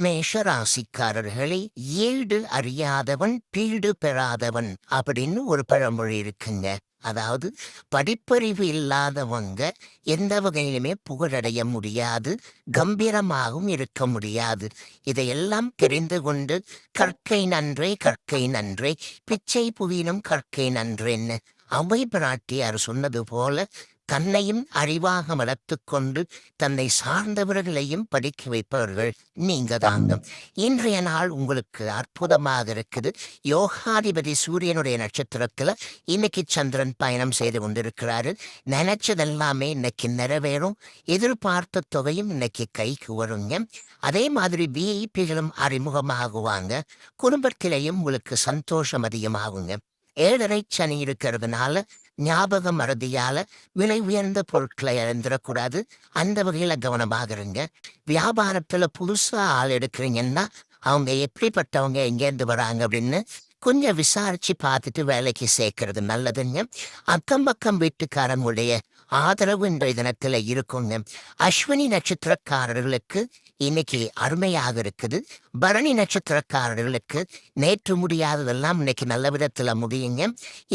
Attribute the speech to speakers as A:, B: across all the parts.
A: மேஷ ராசிக்காரர்களே அறியாதவன் பீடு பெறாதவன் அப்படின்னு ஒரு பழமொழி இருக்குங்க. அதாவது படிப்பறிவு இல்லாதவங்க எந்த வகையிலுமே புகழடைய முடியாது கம்பீரமாகவும் இருக்க முடியாது. இதையெல்லாம் தெரிந்து கொண்டு கற்கை நன்றே கற்கை நன்றே பிச்சை புவினும் கற்கை நன்றேன்னு அவை பிராட்டியார் சொன்னது போல தன்னையும் அறிவாக வளர்த்துக் கொண்டு தன்னை சார்ந்தவர்களையும் படிக்க வைப்பவர்கள் நீங்க தாங்க இன்றைய நாள் உங்களுக்கு அற்புதமாக இருக்குது. யோகாதிபதி சூரியனுடைய நட்சத்திரத்துல இன்னைக்கு சந்திரன் பயணம் செய்து கொண்டிருக்கிறாரு. நினைச்சதெல்லாமே இன்னைக்கு நிறைவேறும். எதிர்பார்த்த தொகையும் இன்னைக்கு கைக்கு வருங்க. அதே மாதிரி விஐபிகளும் அறிமுகமாகுவாங்க. குடும்பத்திலேயும் உங்களுக்கு சந்தோஷம் அதிகமாகுங்க. ஏழரை சனி இருக்கிறதுனால ஞாபக மறதியால விலை உயர்ந்த பொருட்களை இழந்துடக்கூடாது அந்த வகையில கவனமாக இருங்க. வியாபாரத்துல புதுசா ஆள் எடுக்கிறீங்கன்னா அவங்க எப்படிப்பட்டவங்க எங்கேருந்து வராங்க அப்படின்னு கொஞ்சம் விசாரிச்சு பார்த்துட்டு வேலைக்கு சேர்க்கறது நல்லதுங்க. அக்கம் பக்கம் வீட்டுக்காரங்களுடைய ஆதரவு இன்றைய தினத்துல இருக்குங்க. அஸ்வினி நட்சத்திரக்காரர்களுக்கு இன்னைக்கு அருமையாக இருக்குது. பரணி நட்சத்திரக்காரர்களுக்கு நேற்று முடியாததெல்லாம் இன்னைக்கு நல்ல விதத்துல முடியுங்க.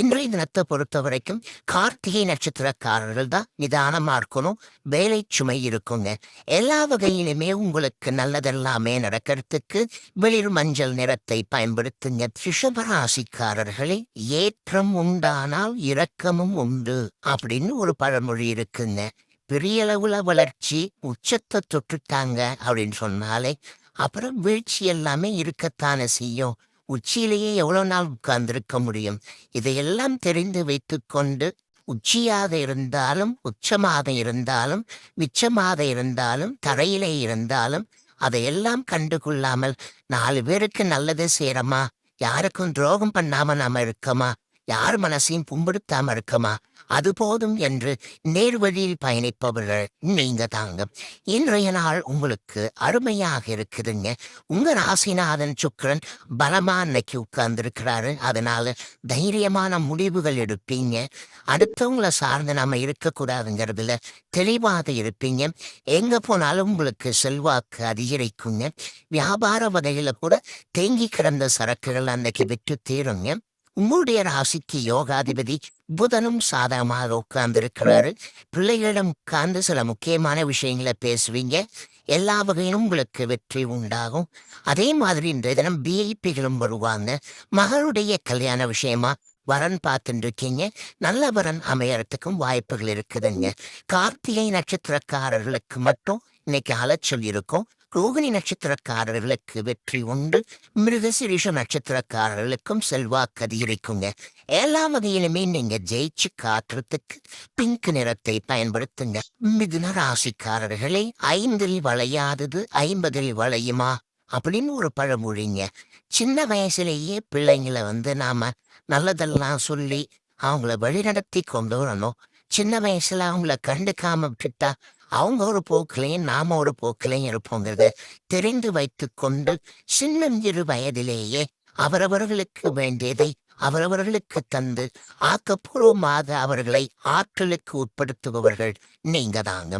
A: இன்றைய தினத்தை பொறுத்த வரைக்கும் கார்த்திகை நட்சத்திரக்காரர்கள் தான் நிதானமாக இருக்கணும் வேலை சுமை இருக்குங்க. எல்லா வகையிலுமே உங்களுக்கு நல்லதெல்லாமே நடக்கிறதுக்கு வெளிர் மஞ்சள் நிறத்தை பயன்படுத்துங்க. ரிஷபராசிக்காரர்களே ஏற்றம் உண்டானால் இரக்கமும் உண்டு அப்படின்னு ஒரு பழமொழி இருக்குங்க. பெரியளவுல வளர்ச்சி உச்சத்தை தொட்டுட்டாங்க அப்படின்னு சொன்னாலே அப்புறம் வீழ்ச்சி எல்லாமே இருக்கத்தானே செய்யும். உச்சியிலேயே எவ்வளவு நாள் உட்கார்ந்திருக்க முடியும்? இதையெல்லாம் தெரிந்து வைத்துக்கொண்டு உச்சியாக இருந்தாலும் உச்சமாக இருந்தாலும் மிச்சமாக இருந்தாலும் தரையிலே இருந்தாலும் அதையெல்லாம் கண்டுகொள்ளாமல் நாலு பேருக்கு நல்லது செய்யறோமா? யாருக்கும் துரோகம் பண்ணாம நாம இருக்கமா? யார் மனசையும் புண்படுத்தாமல் இருக்கமா? அது போதும் என்று நேர்வழியில் பயணிப்பவர்கள் நீங்க தாங்க. இன்றைய நாள் உங்களுக்கு அருமையாக இருக்குதுங்க. உங்க ராசிநாதன் சுக்கரன் பலமா இன்னைக்கு உட்கார்ந்துருக்கிறாரு. அதனால தைரியமான முடிவுகள் எடுப்பீங்க. அடுத்தவங்கள சார்ந்து நாம இருக்கக்கூடாதுங்கிறதுல தெளிவாக இருப்பீங்க. எங்க போனாலும் உங்களுக்கு செல்வாக்கு அதிகரிக்குங்க. வியாபார வகையில கூட தேங்கி கிடந்த சரக்குகள் அன்னைக்கு விட்டு தீருங்க. உங்களுடைய ராசிக்கு யோகாதிபதி புதனும் சாதகமாக உட்கார்ந்துருக்கிறாரு. பிள்ளைகளிடம் உட்கார்ந்து சில முக்கியமான விஷயங்களை பேசுவீங்க. எல்லா வகையிலும் உங்களுக்கு வெற்றி உண்டாகும். அதே மாதிரி இன்றைய தினம் பிஐபிகளும் வருவாங்க. மகளுடைய கல்யாண விஷயமா? வரன் பார்த்துட்டு இருக்கீங்க நல்ல வரன் அமையறதுக்கும் வாய்ப்புகள் இருக்குதுங்க. கார்த்திகை நட்சத்திரக்காரர்களுக்கு மட்டும் இன்னைக்கு அலைச்சொல் இருக்கும். ரோகிணி நட்சத்திரக்காரர்களுக்கு வெற்றி உண்டு. மிருகசிரீஷ நட்சத்திரக்காரர்களுக்கும் செல்வாக்கு அதிகரிக்குங்க எல்லா வகையிலுமே நீங்க ஜெயிச்சு காட்டுறதுக்கு பிங்க் நிறத்தை பயன்படுத்துங்க. மிதுன ராசிக்காரர்களே ஐந்தில் வளையாதது ஐம்பதில் வளையுமா? அப்படின்னு ஒரு பழமொழிங்க. சின்ன வயசுலேயே பிள்ளைங்களை வந்து நாம நல்லதெல்லாம் சொல்லி அவங்கள வழிநடத்தி கொண்டு வரணும். சின்ன வயசுல அவங்கள கண்டுக்காம விட்டுட்டா அவங்க ஒரு போக்கிலையும் நாம ஒரு போக்கிலையும் இருப்போங்கிறத தெரிந்து வைத்து கொண்டு சின்னஞ்சிறு வயதிலேயே அவரவர்களுக்கு வேண்டியதை அவரவர்களுக்கு தந்து ஆக்கப்பூர்வமாக அவர்களை ஆற்றலுக்கு உட்படுத்துபவர்கள் நீங்க தாங்க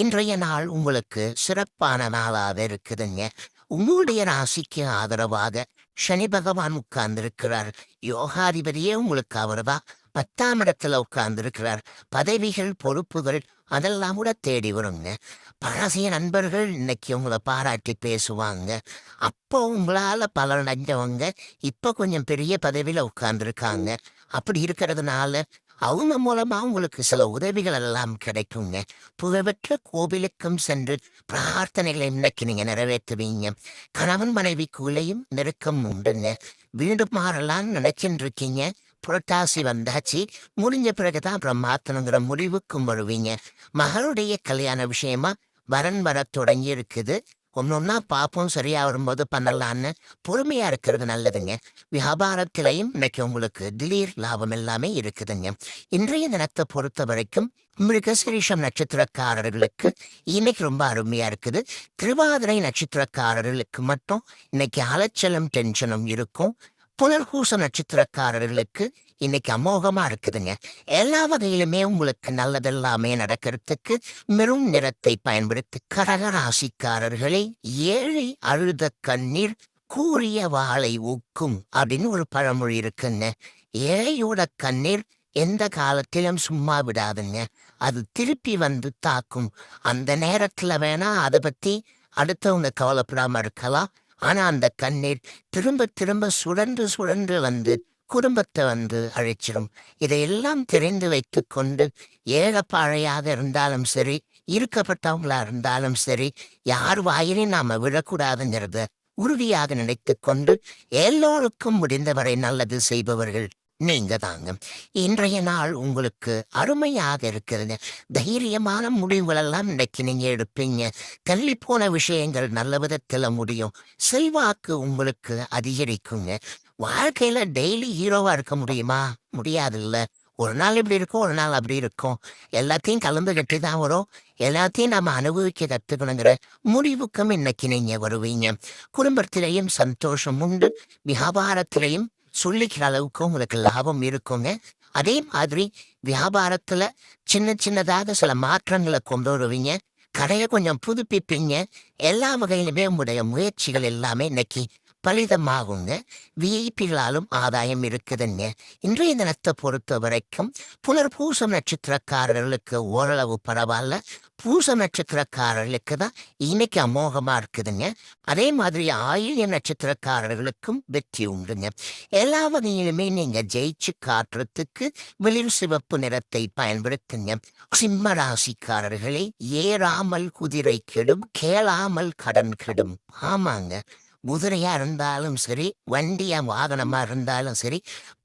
A: இன்றைய நாள் உங்களுக்கு சிறப்பான நாளாக இருக்குதுங்க. உங்களுடைய ராசிக்கு ஆதரவாக சனி பகவான் உட்கார்ந்திருக்கிறார். யோகாதிபதியே உங்களுக்கு அவரவா பத்தாம் இடத்துல உட்கார்ந்திருக்கிறார். பதவிகள் பொறுப்புகள் அதெல்லாம் கூட தேடி வருங்க. பழசிய நண்பர்கள் இன்னைக்கு உங்களை பாராட்டி பேசுவாங்க. அப்போ உங்களால் பலன் அடைஞ்சவங்க இப்போ கொஞ்சம் பெரிய பதவியில் உட்கார்ந்துருக்காங்க. அப்படி இருக்கிறதுனால அவங்க மூலமா உங்களுக்கு சில உதவிகள் எல்லாம் கிடைக்குங்க. புகழ்பெற்ற கோவிலுக்கும் சென்று பிரார்த்தனைகளை இன்னைக்கு நீங்க நிறைவேற்றுவீங்க. கணவன் மனைவிக்குள்ளேயும் நெருக்கம் உண்டுங்க. வீடு மாறலாம் நினைச்சுட்டு இருக்கீங்க புரட்டாசி வந்தாச்சு. முடிஞ்ச பிறகுதான் அப்புறம் மாத்தணுங்கிற முடிவுக்கும் வருவீங்க. மகளுடைய கல்யாண விஷயமா வரன் வர தொடங்கி இருக்குது ஒன்னொன்னா பாப்போம் சரியா வரும்போது பண்ணலான்னு பொறுமையா இருக்கிறது நல்லதுங்க. வியாபாரத்திலையும் இன்னைக்கு உங்களுக்கு திடீர் லாபம் எல்லாமே இருக்குதுங்க. இன்றைய தினத்தை பொறுத்த வரைக்கும் மிருகசிரீஷம் நட்சத்திரக்காரர்களுக்கு இன்னைக்கு ரொம்ப அருமையா இருக்குது. திருவாதிரை நட்சத்திரக்காரர்களுக்கு மட்டும் இன்னைக்கு அலைச்சலும் டென்ஷனும் இருக்கும். புனர்பூச நட்சத்திரக்காரர்களுக்கு இன்னைக்கு அமோகமா இருக்குதுங்க. எல்லா வகையிலுமே உங்களுக்கு நல்லதெல்லாமே நடக்கிறதுக்கு மெரும் நிறத்தை பயன்படுத்தி கடகராசிக்காரர்களை ஏழை அழுத கண்ணீர் கூறிய வாளை ஊக்கும் அப்படின்னு ஒரு பழமொழி இருக்குங்க. ஏழையோட கண்ணீர் எந்த காலத்திலும் சும்மா விடாதுங்க. அது திருப்பி வந்து தாக்கும். அந்த நேரத்துல வேணா அதை பத்தி அடுத்தவங்க கவலைப்படாம இருக்கலாம். ஆனா அந்த கண்ணீர் திரும்ப திரும்ப சுழன்று சுழன்று வந்து குடும்பத்தை வந்து அழைச்சிடும் இதையெல்லாம் தெரிந்து வைத்துக் கொண்டு ஏழப்பாழையாக இருந்தாலும் சரி இருக்கப்பட்டவங்களா இருந்தாலும் சரி யார் வாயிலையும் நாம விழக்கூடாதுங்கிறத உறுதியாக நினைத்துக் கொண்டு எல்லோருக்கும் முடிந்தவரை நல்லது செய்பவர்கள் நீங்க தாங்க இன்றைய நாள் உங்களுக்கு அருமையாக இருக்கிறது. தைரியமான முடிவுகளெல்லாம் இன்னைக்கு நீங்க எடுப்பீங்க. தள்ளி போன விஷயங்கள் நல்ல விதத்தில் முடியும். செல்வாக்கு உங்களுக்கு அதிகரிக்குங்க. வாழ்க்கையில டெய்லி ஹீரோவா இருக்க முடியுமா? முடியாது இல்ல ஒரு நாள் இப்படி இருக்கும் ஒரு நாள் அப்படி இருக்கும். எல்லாத்தையும் கலந்து கட்டி தான் வரும். எல்லாத்தையும் நம்ம அனுபவிக்க கத்துக்கணுங்கிற முடிவுக்கும் இன்னைக்கு நீங்க வருவீங்க. குடும்பத்திலையும் சந்தோஷம் உண்டு. வியாபாரத்திலையும் சொல்லிக்கிற அளவுக்கு உங்களுக்கு லாபம் இருக்குங்க. அதே மாதிரி வியாபாரத்துல சின்ன சின்னதாக சில மாற்றங்களை கொண்டு வருவீங்க. கடையை கொஞ்சம் புதுப்பிப்பீங்க. எல்லா வகையிலுமே உங்களுடைய முயற்சிகள் எல்லாமே இன்னைக்கு பலிதமாகுங்க விஐபிகளாலும் ஆதாயம் இருக்குதுங்க இன்றைய தினத்தை பொறுத்த வரைக்கும் புனர்பூசம் நட்சத்திரக்காரர்களுக்கு ஓரளவு பரவாயில்ல பூச நட்சத்திரக்காரர்களுக்கு தான் இன்னைக்கு அமோகமா இருக்குதுங்க அதே மாதிரி ஆயில்ய நட்சத்திரக்காரர்களுக்கும் வெற்றி உண்டுங்க. எல்லா வகையிலுமே நீங்க ஜெயிச்சு காட்டுறதுக்கு வெளிர் சிவப்பு நிறத்தை பயன்படுத்துங்க. சிம்ம ராசிக்காரர்களே ஏறாமல் குதிரை கெடும் கேளாமல் கடன் கெடும். ஆமாங்க. குதிரையா இருந்தாலும் சரி வண்டியா வாகனமா இருந்தாலும் சரி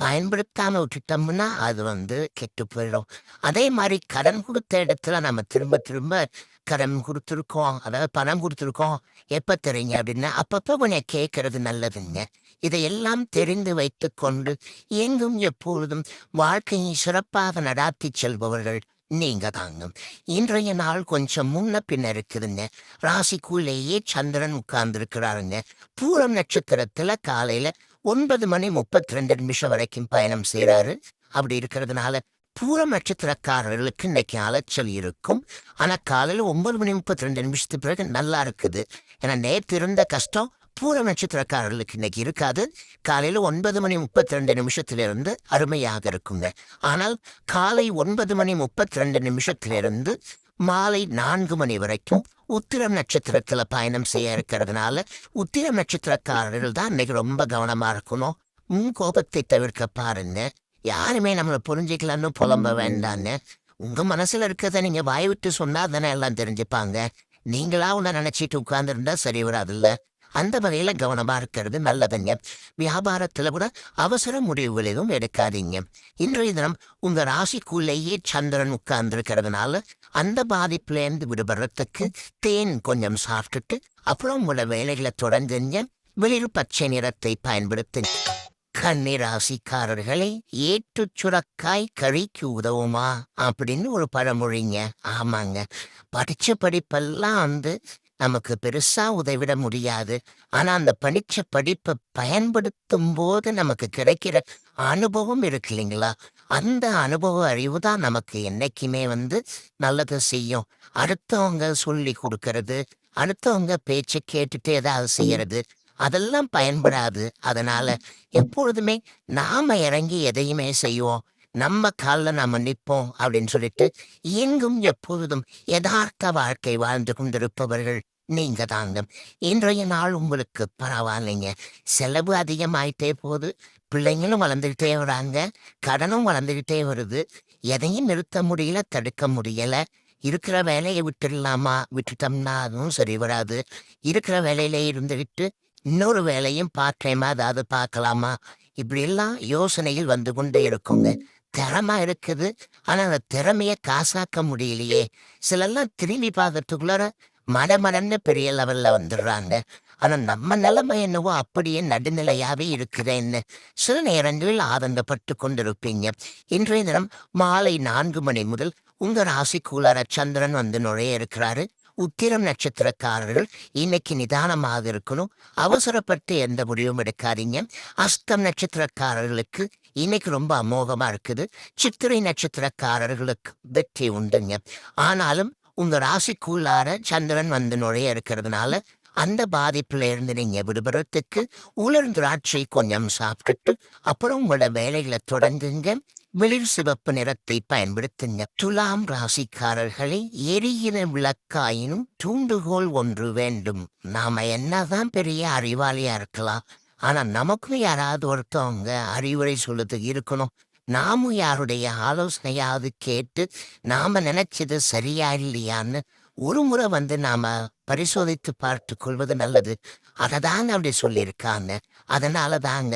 A: பயன்படுத்தாம விட்டுட்டோம்னா அது வந்து கெட்டு போயிடும். அதே மாதிரி கடன் கொடுத்த இடத்துல நம்ம திரும்ப திரும்ப கடன் கொடுத்துருக்கோம். அதாவது பணம் கொடுத்துருக்கோம். எப்ப தெரியுங்க அப்படின்னா அப்பப்போ கொஞ்சம் கேட்கறது நல்லதுங்க. இதையெல்லாம் தெரிந்து வைத்துக் கொண்டு எங்கும் எப்பொழுதும் வாழ்க்கையை சிறப்பாக நடாத்தி செல்பவர்கள் நீங்க தாங்க. இன்றைய நாள் கொஞ்சம் முன்ன பின்ன இருக்குதுங்க. ராசிக்குள்ளேயே சந்திரன் உட்கார்ந்து இருக்கிறாருங்க பூரம் நட்சத்திரத்துல காலையில ஒன்பது மணி முப்பத்தி ரெண்டு நிமிஷம் வரைக்கும் பயணம் செய்யறாரு அப்படி இருக்கிறதுனால பூரம் நட்சத்திரக்காரர்களுக்கு இன்னைக்கு அலைச்சல் இருக்கும். ஆனா காலையில ஒன்பது மணி முப்பத்தி ரெண்டு நிமிஷத்துக்கு பிறகு நல்லா இருக்குது. ஏன்னா நேற்று இருந்த கஷ்டம் பூர நட்சத்திரக்காரர்களுக்கு இன்னைக்கு இருக்காது. காலையில ஒன்பது மணி முப்பத்தி ரெண்டு நிமிஷத்திலிருந்து அருமையாக இருக்குங்க. ஆனால் காலை ஒன்பது மணி முப்பத்தி ரெண்டு நிமிஷத்திலிருந்து மாலை நான்கு மணி வரைக்கும் உத்திரம் நட்சத்திரத்துல பயணம் செய்ய இருக்கிறதுனால உத்திரம் நட்சத்திரக்காரர்கள் தான் இன்னைக்கு ரொம்ப கவனமா இருக்கணும். உன் கோபத்தை தவிர்க்க பாருங்க. யாருமே நம்மளை புரிஞ்சுக்கலான்னு புலம்ப வேண்டான்னு உங்க மனசுல இருக்கிறத நீங்க வாய் விட்டு சொன்னா தானே எல்லாம் தெரிஞ்சுப்பாங்க. நீங்களா உன்னை நினைச்சிட்டு உட்கார்ந்துருந்தா சரி வராதுல்ல. அந்த வகையில கவனமா இருக்கிறது நல்லதுங்க. வியாபாரத்துல கூட அவசர முடிவுகள் எதுவும் எடுக்காதீங்க. இன்றைய தினம் உங்க ராசிக்குள்ளேயே சந்திரன் உட்கார்ந்துருக்கிறதுனால அந்த பாதிப்புல இருந்து விடுபடுறதுக்கு தேன் கொஞ்சம் சாப்பிட்டுட்டு அப்புறம் உங்களோட வேலைகளை தொடர்ந்துங்க வெளியில் பச்சை நிறத்தை பயன்படுத்துங்க. கன்னிராசிக்காரர்களை ஏற்று சுரக்காய் கழிக்கு உதவுமா? அப்படின்னு ஒரு பழமொழிங்க. ஆமாங்க. படிச்ச படிப்பெல்லாம் வந்து நமக்கு பெருசா உதவிட முடியாது. ஆனா அந்த படிச்ச படிப்பை பயன்படுத்தும் போது நமக்கு கிடைக்கிற அனுபவம் இருக்கு இல்லைங்களா? அந்த அனுபவ அறிவு தான் நமக்கு என்னைக்குமே வந்து நல்லதை செய்யும். அடுத்தவங்க சொல்லி கொடுக்கறது அடுத்தவங்க பேச்சை கேட்டுட்டு ஏதாவது செய்யறது அதெல்லாம் பயன்படாது. அதனால எப்பொழுதுமே நாம இறங்கி எதையுமே செய்வோம். நம்ம காலில் நாம நிற்போம் அப்படின்னு சொல்லிட்டு எங்கும் எப்பொழுதும் யதார்த்த வாழ்க்கை வாழ்ந்து கொண்டிருப்பவர்கள் நீங்க தாங்க. இன்றைய நாள் உங்களுக்கு பரவாயில்லைங்க. செலவு அதிகமாயிட்டே போகுது. பிள்ளைங்களும் வளர்ந்துகிட்டே வராங்க. கடனும் வளர்ந்துகிட்டே வருது. எதையும் நிறுத்த முடியல தடுக்க முடியல. இருக்கிற வேலையை விட்டுடலாமா? விட்டுட்டோம்னா அதுவும் சரி வராது. இருக்கிற வேலையிலே இருந்துகிட்டு இன்னொரு வேலையும் பார்ட் டைமா பார்க்கலாமா? இப்படி எல்லாம் வந்து கொண்டே இருக்குங்க. திறமா இருக்குது. ஆனா அந்த திறமைய காசாக்க முடியலையே. சிலெல்லாம் திரும்பி பார்க்கறதுக்குள்ளார மடமடன்னு பெரிய லெவல்ல வந்துடுறாங்க. ஆனா நம்ம நிலைமை என்னவோ அப்படியே நடுநிலையாவே இருக்குதேன்னு சில நேரங்களில் ஆதங்கப்பட்டு கொண்டிருப்பீங்க. இன்றைய தினம் மாலை நான்கு மணி முதல் உங்க ராசிக்குள்ளார சந்திரன் வந்து நுழைய இருக்கிறாரு. உத்திரம் நட்சத்திரக்காரர்கள் இன்னைக்கு நிதானமாக இருக்கணும். அவசரப்பட்டு எந்த முடிவும் எடுக்காதீங்க. அஸ்தம் நட்சத்திரக்காரர்களுக்கு இன்னைக்கு ரொம்ப அமோகமா இருக்குது. சித்திரை நட்சத்திரக்காரர்களுக்கு வெற்றி உண்டுங்க. ஆனாலும் உங்க ராசிக்குள்ளார சந்திரன் வந்து நுழைய இருக்கிறதுனால அந்த பாதிப்புல இருந்து நீங்க விடுபடுறதுக்கு உலர் திராட்சை கொஞ்சம் சாப்பிட்டுட்டு அப்புறம் உங்களோட வேலைகளை தொடங்குங்க. வெளிர் சிவப்பு நிறத்தை பயன்படுத்துங்க. துலாம் ராசிக்காரர்களை எரியின விளக்காயினும் தூண்டுகோல் ஒன்று வேண்டும். நாம என்னதான் பெரிய அறிவாளியா இருக்கலாம். ஆனா நமக்கும் யாராவது ஒருத்தவங்க அறிவுரை சொல்லுறதுக்கு இருக்கணும். நாமும் யாருடைய ஆலோசனையாவது கேட்டு நாம நினைச்சது சரியா இல்லையான்னு ஒரு முறை வந்து நாம பரிசோதித்து பார்த்து கொள்வது நல்லது. அதை தாங்க அப்படி சொல்லியிருக்காங்க. அதனால தாங்க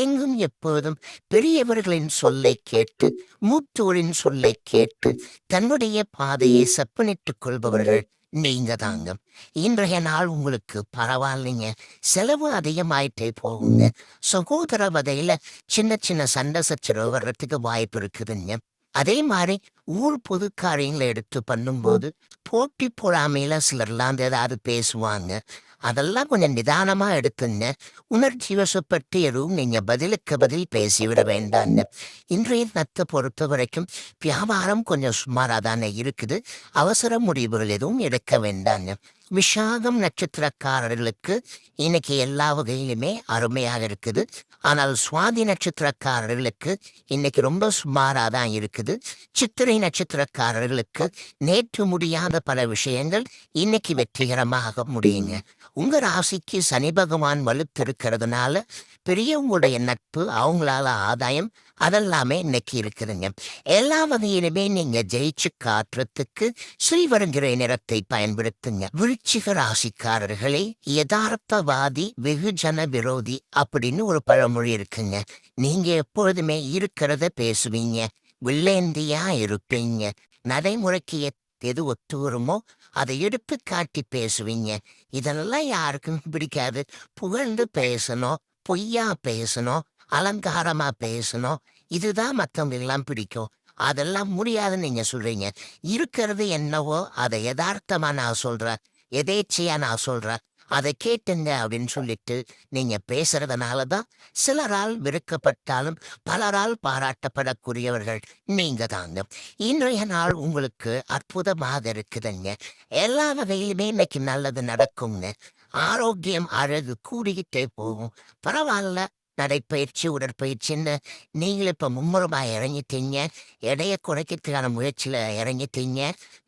A: எங்கும் எப்போதும் பெரியவர்களின் சொல்லை கேட்டு மூத்தோரின் சொல்லை கேட்டு தன்னுடைய பாதையை செப்பனிட்டுக் கொள்பவர்கள் நீங்க தாங்க இன்றைய நாள் உங்களுக்கு பரவாயில்லைங்க. செலவு அதிகமாயிட்டே போகுங்க. சகோதர வகையில சின்ன சின்ன சண்டை சச்சரவு வர்றதுக்கு வாய்ப்பு இருக்குதுங்க. அதே மாதிரி ஊர் பொது காரியங்களை எடுத்து பண்ணும்போது போட்டி பொறாமையில சிலர்லாம் ஏதாவது பேசுவாங்க. அதெல்லாம் கொஞ்சம் நிதானமா எடுத்துங்க உணர்ச்சி வசப்பட்டு எதுவும் நீங்க பதிலுக்கு பதில் பேசிவிட வேண்டாங்க இன்றைய நத்தை பொறுத்த வரைக்கும் வியாபாரம் கொஞ்சம் சுமாராக தானே இருக்குது. அவசர முடிவுகள் எதுவும் எடுக்க வேண்டாங்க விஷாகம் நட்சத்திரக்காரர்களுக்கு இன்னைக்கு எல்லா வகையிலுமே அருமையாக இருக்குது. ஆனால் சுவாதி நட்சத்திரக்காரர்களுக்கு இன்னைக்கு ரொம்ப சுமாராக தான் இருக்குது. சித்திரை நட்சத்திரக்காரர்களுக்கு நேற்று முடியாத பல விஷயங்கள் இன்னைக்கு வெற்றிகரமாக முடியுங்க. உங்க ராசிக்கு சனி பகவான் வலுத்திருக்கிறதுனால பெரியவங்களுடைய நட்பு அவங்களால ஆதாயம் அதெல்லாமே இன்னைக்கு இருக்குதுங்க. எல்லா வகையிலுமே நீங்க ஜெயிச்சு காட்டுறதுக்கு ஸ்ரீவரங்கிற நிறத்தை பயன்படுத்துங்க. விருச்சிக ராசிக்காரர்களே யதார்த்தவாதி வெகுஜன விரோதி அப்படின்னு ஒரு பழமொழி இருக்குங்க. நீங்க எப்பொழுதுமே இருக்கிறத பேசுவீங்க. வில்லேந்தியா இருப்பீங்க. நடைமுறைக்கு எத்- எது ஒத்து வருமோ அதை எடுத்து காட்டி பேசுவீங்க. இதெல்லாம் யாருக்கும் பிடிக்காது. புகழ்ந்து பேசணும் பொய்யா பேசணும் அலங்காரமா பேசணும். இதுதான் மத்தவங்க எல்லாம் பிடிக்கும். அதெல்லாம் முடியாதுன்னு நீங்க சொல்றீங்க. இருக்கிறது என்னவோ அதை யதார்த்தமா நான் சொல்றேன். எதேச்சையா நான் சொல்றேன். அதை கேட்டுங்க அப்படின்னு சொல்லிட்டு நீங்க பேசுறதுனால தான் சிலரால் வெறுக்கப்பட்டாலும் பலரால் பாராட்டப்படக்கூடியவர்கள் நீங்க தாங்க. இன்றைய நாள் உங்களுக்கு அற்புதமாக இருக்குதுங்க. எல்லா வகையிலுமே இன்னைக்கு நல்லது நடக்குங்க. ஆரோக்கியம் அழகு கூடிக்கிட்டே போகும். பரவாயில்ல. நடைப்பயிற்சி உடற்பயிற்சின்னு நீங்கள் இப்போ மும்முரமா இறங்கிட்டீங்க. எடையை குறைக்கிறதுக்கான முயற்சியில் இறங்கிட்டீங்க.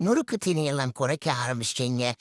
A: நுறுக்கு தீனியெல்லாம் குறைக்க ஆரம்பிச்சிட்டீங்க.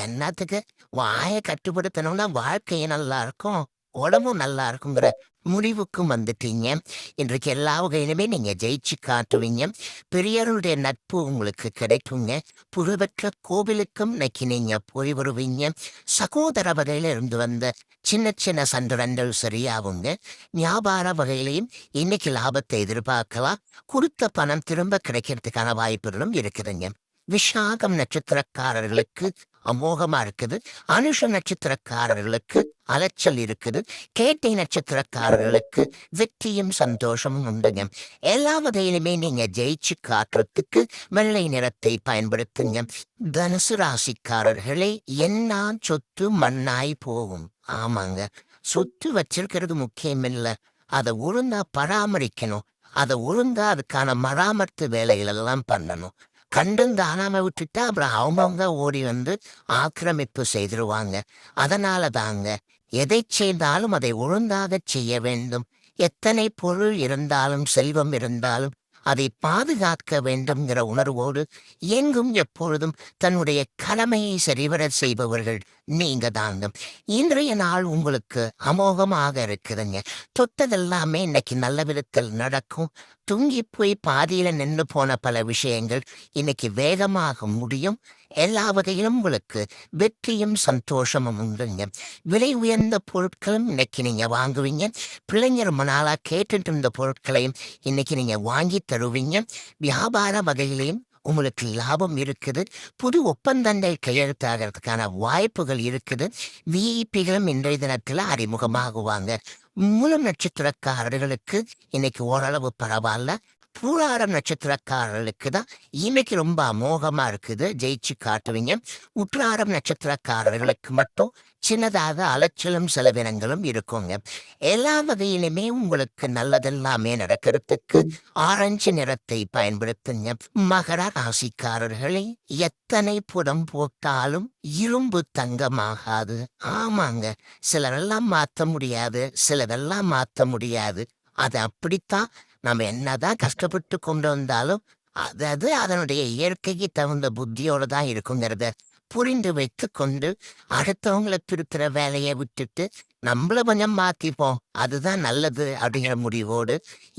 A: என்னத்துக்கு? வாயை கட்டுப்படுத்தணும்னா வாழ்க்கையும் நல்லா இருக்கும் உடம்பும் நல்லா இருக்குங்கிற முடிவுக்கும் வந்துட்டீங்க. இன்றைக்கு எல்லா வகையிலுமே நீங்க ஜெயிச்சு காட்டுவீங்க. பெரியவருடைய நட்பு உங்களுக்கு கிடைக்குங்க. புகழ்பெற்ற கோவிலுக்கும் இன்னைக்கு நீங்க போய் வருவீங்க சகோதர வகையில இருந்து வந்த சின்ன சின்ன சண்டரங்கள் சரியாகுங்க. வியாபார வகையிலையும் இன்னைக்கு லாபத்தை எதிர்பார்க்கலாம். கொடுத்த பணம் திரும்ப கிடைக்கிறதுக்கான வாய்ப்புகளும் இருக்குதுங்க. விஷாகம் நட்சத்திரக்காரர்களுக்கு அமோகமா இருக்குது அனுஷ நட்சத்திரக்காரர்களுக்கு அலைச்சல் இருக்குது. கேட்டை நட்சத்திரக்காரர்களுக்கு வெற்றியும் சந்தோஷமும் உண்டுங்க. எல்லா வகையிலுமே நீங்க ஜெயிச்சு காட்டுறதுக்கு வெள்ளை நிறத்தை பயன்படுத்துங்க. தனுசு ராசிக்காரர்களே என்ன சொத்து மண்ணாய் போகும். ஆமாங்க. சொத்து வச்சிருக்கிறது முக்கியமில்ல. அதை ஒழுங்கா பராமரிக்கணும். அதை ஒழுங்கா அதுக்கான மராமத்து வேலைகள் எல்லாம் பண்ணணும். கண்டும் தானாம விட்டுட்டா அப்புறம் அவங்கவுங்க ஓடி வந்து ஆக்கிரமிப்பு செய்திருவாங்க. அதனால தாங்க எதை செய்தாலும் அதை ஒழுங்காக செய்ய வேண்டும். எத்தனை பொருள் இருந்தாலும் செல்வம் இருந்தாலும் அதை பாதுகாக்க வேண்டும்ங்கிற உணர்வோடு எங்கும் எப்பொழுதும் தன்னுடைய கடமையை சரிவர செய்பவர்கள் நீங்க தாங்க. இன்றைய நாள் உங்களுக்கு அமோகமாக இருக்குதுங்க. தொட்டதெல்லாமே இன்னைக்கு நல்ல விதத்தில் நடக்கும். தூங்கி போய் பாதியில நின்று போன பல விஷயங்கள் இன்னைக்கு வேகமாக முடியும். எல்லா வகையிலும் உங்களுக்கு வெற்றியும் சந்தோஷமும் உண்டுங்க. விலை உயர்ந்த பொருட்களும் இன்னைக்கு நீங்க வாங்குவீங்க. பிள்ளைங்க ரொம்ப நாளா கேட்டுட்டு இருந்த பொருட்களையும் இன்னைக்கு நீங்க வாங்கி தருவீங்க. வியாபார வகையிலையும் உங்களுக்கு லாபம் இருக்குது. புது ஒப்பந்தங்கள் கையெழுத்தாகிறதுக்கான வாய்ப்புகள் இருக்குது. விஐபிகளும் இன்றைய தினத்தில் அறிமுகமாகுவாங்க. மூலம் நட்சத்திரக்காரர்களுக்கு இன்னைக்கு ஓரளவு பரவாயில்ல. பூராடம் நட்சத்திரக்காரர்களுக்கு தான் இன்னைக்கு ரொம்ப அமோகமா இருக்குது ஜெயிச்சு காட்டுவீங்க. உற்றாரம் நட்சத்திரக்காரர்களுக்கு மட்டும் சின்னதாக அலைச்சலும் செலவினங்களும் இருக்குங்க. எல்லா வகையிலுமே உங்களுக்கு நல்லதெல்லாமே நடக்கிறதுக்கு ஆரஞ்சு நிறத்தை பயன்படுத்துங்க. மகர ராசிக்காரர்களே எத்தனை புடம் போட்டாலும் இரும்பு தங்கமாகாது. ஆமாங்க சிலரெல்லாம் மாத்த முடியாது சிலரெல்லாம் மாத்த முடியாது. அது அப்படித்தான் நம்ம என்னதான் கஷ்டப்பட்டு கொண்டு வந்தாலும் அதாவது அதனுடைய இயற்கைக்கு தகுந்த புத்தியோட தான் இருக்குங்கிறத புரிந்து வைத்து கொண்டு அடுத்தவங்களை திருத்துற வேலையை விட்டுட்டு நம்மள கொஞ்சம் மாத்திப்போம். அதுதான் நல்லது அப்படிங்கிற முடிவோடு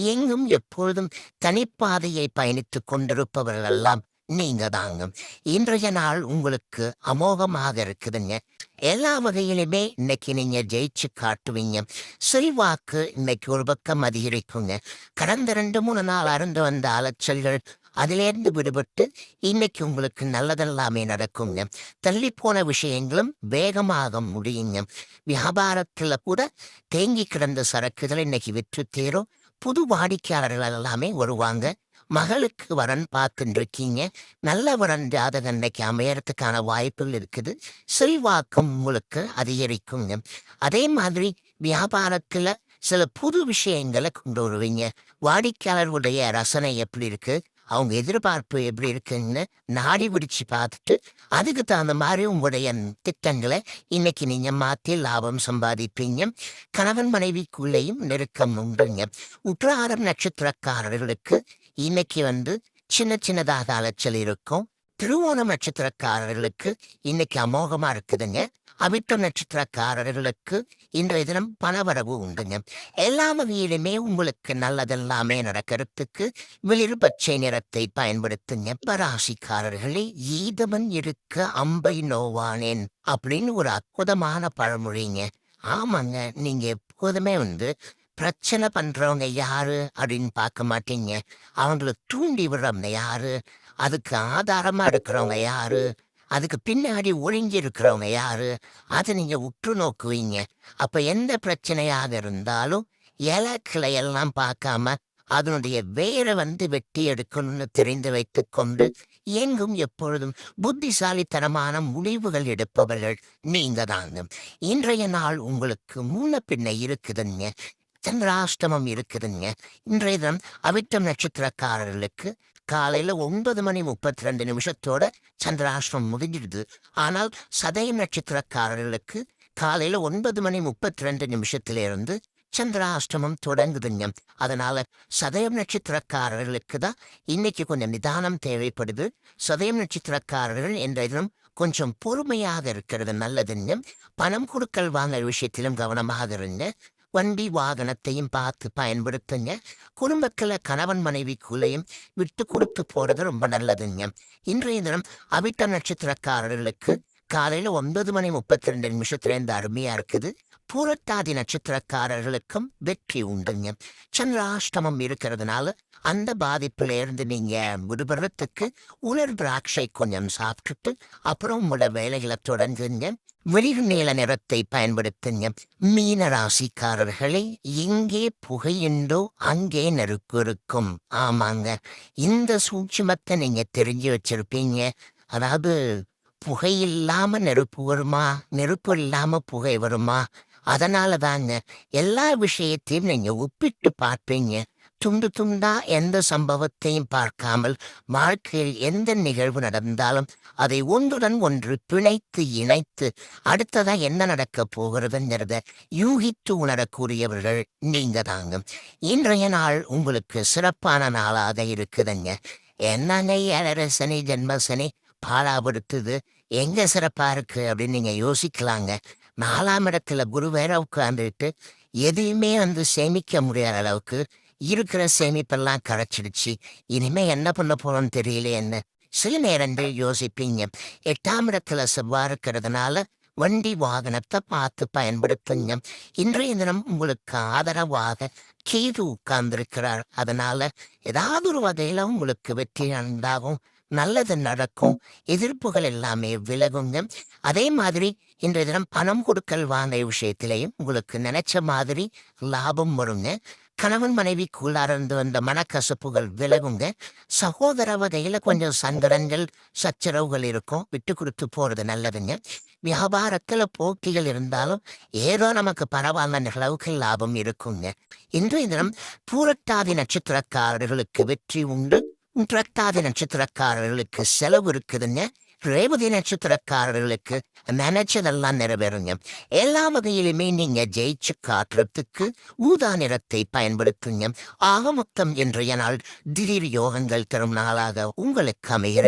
A: எங்கும் எப்பொழுதும் தனிப்பாதையை பயணித்து கொண்டிருப்பவர்கள் எல்லாம் நீங்க தாங்க இன்றைய நாள் உங்களுக்கு அமோகமாக இருக்குதுங்க. எல்லா வகையிலுமே இன்னைக்கு நீங்க ஜெயிச்சு காட்டுவீங்க. செல்வாக்கு இன்னைக்கு ஒரு பக்கம் அதிகரிக்குங்க. கடந்த ரெண்டு மூணு நாள் அருந்து வந்த அலைச்சல்கள் அதிலேருந்து விடுபட்டு இன்னைக்கு உங்களுக்கு நல்லதெல்லாமே நடக்குங்க. தள்ளி போன விஷயங்களும் வேகமாக முடியுங்க. வியாபாரத்துல கூட தேங்கி கிடந்த சரக்குகளை இன்னைக்கு விற்று தேரும். புது வாடிக்கையாளர்கள் எல்லாமே வருவாங்க. மகளுக்கு வரன் பார்த்துட்டு இருக்கீங்க நல்ல வரன் ஜாதகம் இன்னைக்கு அமையறதுக்கான வாய்ப்புகள் இருக்குது. செல்வாக்கம் உங்களுக்கு அதிகரிக்குங்க. அதே மாதிரி வியாபாரத்துல சில புது விஷயங்களை கொண்டு வருவீங்க. வாடிக்கையாளர்களுடைய ரசனை எப்படி இருக்கு? அவங்க எதிர்பார்ப்பு எப்படி இருக்குன்னு நாடி பிடிச்சு பார்த்துட்டு அதுக்கு தகுந்த மாதிரி உங்களுடைய திட்டங்களை இன்னைக்கு நீங்க மாத்தி லாபம் சம்பாதிப்பீங்க. கணவன் மனைவிக்குள்ளேயும் நெருக்கம் உண்டுங்க. உற்றாரம் நட்சத்திரக்காரர்களுக்கு இன்னைக்கு வந்து சின்ன சின்னதாக அலைச்சல் இருக்கும். திருவோணம் நட்சத்திரக்காரர்களுக்கு இன்னைக்கு அமோகமா இருக்குதுங்க. அவிட்டம் நட்சத்திரக்காரர்களுக்கு இன்றைய தினம் பணவரவு உண்டுங்க. எல்லா வகையிலுமே உங்களுக்கு நல்லதெல்லாமே நடக்கிறதுக்கு வெளிர் பச்சை நிறத்தை பயன்படுத்துங்க. பராசிக்காரர்களே ஈதவன் இருக்க அம்பை நோவானேன் அப்படின்னு ஒரு அற்புதமான பழமொழிங்க. ஆமாங்க நீங்க எப்போதுமே வந்து பிரச்சனை பண்றவங்க யாரு அப்படின்னு பார்க்க மாட்டீங்க. அவங்கள தூண்டி விடுறவங்க யாரு? அதுக்கு ஆதாரமா இருக்கிறவங்க யாரு? அதுக்கு பின்னாடி ஒழிஞ்சி இருக்கிறவங்க யாரு? அதை நீங்க உற்று நோக்குவீங்க. அப்ப எந்த பிரச்சனையாக இருந்தாலும் இலக்களை கிளையெல்லாம் பார்க்காம அதனுடைய வேரை வந்து வெட்டி எடுக்கணும்னு தெரிந்து வைத்துக் கொண்டு எங்கும் எப்பொழுதும் புத்திசாலித்தனமான முடிவுகள் எடுப்பவர்கள் நீங்க தான் இன்றைய நாள் உங்களுக்கு முன்ன பின்ன இருக்குதுங்க. சந்திராஷ்டமம் இருக்குதுங்க. இன்றைய தினம் அவிட்டம் நட்சத்திரக்காரர்களுக்கு காலையில ஒன்பது மணி முப்பத்தி ரெண்டு நிமிஷத்தோட சந்திராஷ்டமம் முடிஞ்சிடுது. ஆனால் சதயம் நட்சத்திரக்காரர்களுக்கு காலையில ஒன்பது மணி முப்பத்தி ரெண்டு நிமிஷத்திலிருந்து சந்திராஷ்டமம் தொடங்குதுங்க. அதனால சதயம் நட்சத்திரக்காரர்களுக்கு தான் இன்னைக்கு கொஞ்சம் நிதானம் தேவைப்படுது. சதயம் நட்சத்திரக்காரர்கள் என்ற தினம் கொஞ்சம் பொறுமையாக இருக்கிறது நல்லதுங்க. பணம் கொடுக்கல் வாங்கல் விஷயத்திலும் கவனமாக இருங்க. வண்டி வாகனத்தையும் பார்த்து பயன்படுத்துங்க. குடும்பத்தில் கணவன் மனைவிக்குள்ளேயும் விட்டு கொடுத்து போறது ரொம்ப நல்லதுங்க. இன்றைய தினம் அவிட்ட நட்சத்திரக்காரர்களுக்கு காலையில ஒன்பது மணி முப்பத்தி ரெண்டு நிமிஷத்துல இருந்து அருமையா இருக்குது. பூரட்டாதி நட்சத்திரக்காரர்களுக்கும் வெற்றி உண்டுங்க. சந்திராஷ்டமம் இருக்கிறதுனால அந்த பாதிப்புல இருந்து நீங்க விடுபடுறதுக்கு உலர் திராட்சை கொஞ்சம் சாப்பிட்டுட்டு அப்புறம் உங்களோட வேலைகளை தொடங்குங்க. வெளிர் நீள நிறத்தை பயன்படுத்துங்க. மீன ராசிக்காரர்களே எங்கே புகையுண்டோ அங்கே நெருப்பு இருக்கும். ஆமாங்க. இந்த சூட்சுமத்தை நீங்க தெரிஞ்சு வச்சிருப்பீங்க. அதாவது புகை இல்லாம நெருப்பு வருமா? நெருப்பு இல்லாம புகை வருமா? அதனால தாங்க எல்லா விஷயத்தையும் நீங்க ஒப்பிட்டு பார்ப்பீங்க. துண்டு துண்டா எந்த சம்பவத்தையும் பார்க்காமல் வாழ்க்கையில் எந்த நிகழ்வு நடந்தாலும் அதை ஒன்றுடன் ஒன்று பிணைத்து இணைத்து அடுத்ததா என்ன நடக்க போகிறதுங்கிறத யூகித்து உணரக்கூடியவர்கள் நீங்க தாங்க. இன்றைய நாள் உங்களுக்கு சிறப்பான நாளாக இருக்குதுங்க. என்னங்க ஏழரசனி ஜென்மசனி ஜென்ம சனி பாலாபடுத்துது எங்க சிறப்பா இருக்கு அப்படின்னு நீங்க யோசிக்கலாங்க. நாலாம் இடத்துல குரு வேற உட்கார்ந்துட்டு எதையுமே வந்து சேமிக்க முடியாத அளவுக்கு இருக்கிற சேமிப்பெல்லாம் கரைச்சிடுச்சு. இனிமே என்ன பண்ண போறோம்னு தெரியல என்ன சில நேரங்கள் யோசிப்பீங்க. எட்டாம் இடத்துல செவ்வாய் இருக்கிறதுனால வண்டி வாகனத்தை பார்த்து பயன்படுத்துங்க. இன்றைய தினம் உங்களுக்கு ஆதரவாக கீது உட்கார்ந்திருக்கிறார். அதனால ஏதாவது ஒரு வகையில உங்களுக்கு வெற்றி உண்டாகும் நல்லது நடக்கும். எதிர்ப்புகள் எல்லாமே விலகுங்க. அதே மாதிரி இன்றைய தினம் பணம் கொடுக்கல் வாங்க விஷயத்திலையும் உங்களுக்கு நினைச்ச மாதிரி லாபம் வருங்க. கணவன் மனைவிக்குள்ளார இருந்து வந்த மனக்கசப்புகள் விலகுங்க. சகோதர வகையில கொஞ்சம் சங்கடங்கள் சச்சரவுகள் இருக்கும். விட்டு கொடுத்து போறது நல்லதுங்க. வியாபாரத்துல போட்டிகள் இருந்தாலும் ஏதோ நமக்கு பரவாயில்ல அளவுக்கு லாபம் இருக்குங்க. இன்றைய தினம் பூரட்டாதி நட்சத்திரக்காரர்களுக்கு வெற்றி உண்டு. உத்திரட்டாதி நட்சத்திரக்காரர்களுக்கு செலவு இருக்குதுங்க. ரேவதி நட்சத்திரக்காரர்களுக்கு நினைச்சதெல்லாம் நிறைவேறுங்க. எல்லா வகையிலுமே நீங்க ஜெயிச்சு காட்டுறதுக்கு ஊதா நிறத்தை பயன்படுத்துங்க. ஆக மொத்தம் இன்றைய நாள் திடீர் யோகங்கள் தரும் நாளாக உங்களுக்கு அமைகிறது.